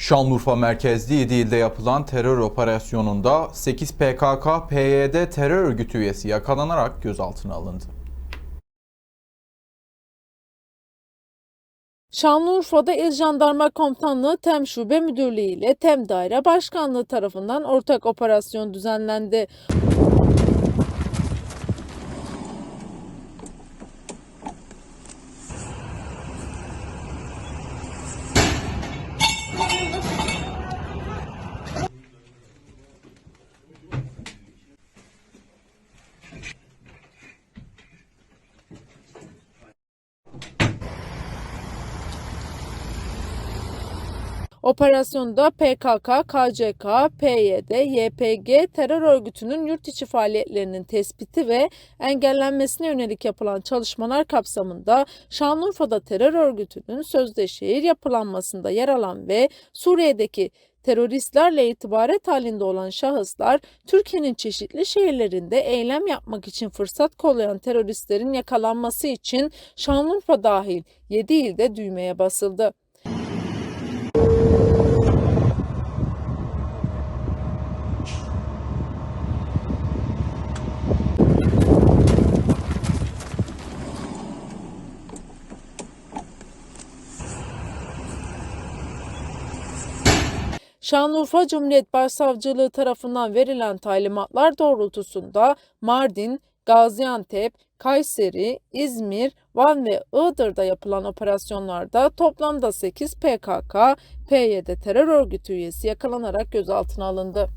Şanlıurfa merkezli 7 ilde yapılan terör operasyonunda 8 PKK, PYD terör örgütü üyesi yakalanarak gözaltına alındı. Şanlıurfa'da İl Jandarma Komutanlığı TEM Şube Müdürlüğü ile TEM Daire Başkanlığı tarafından ortak operasyon düzenlendi. Operasyonda PKK, KCK, PYD, YPG terör örgütünün yurt içi faaliyetlerinin tespiti ve engellenmesine yönelik yapılan çalışmalar kapsamında Şanlıurfa'da terör örgütünün sözde şehir yapılanmasında yer alan ve Suriye'deki teröristlerle irtibaret halinde olan şahıslar Türkiye'nin çeşitli şehirlerinde eylem yapmak için fırsat kollayan teröristlerin yakalanması için Şanlıurfa dahil 7 ilde düğmeye basıldı. Şanlıurfa Cumhuriyet Başsavcılığı tarafından verilen talimatlar doğrultusunda Mardin, Gaziantep, Kayseri, İzmir, Van ve Iğdır'da yapılan operasyonlarda toplamda 8 PKK, PYD terör örgütü üyesi yakalanarak gözaltına alındı.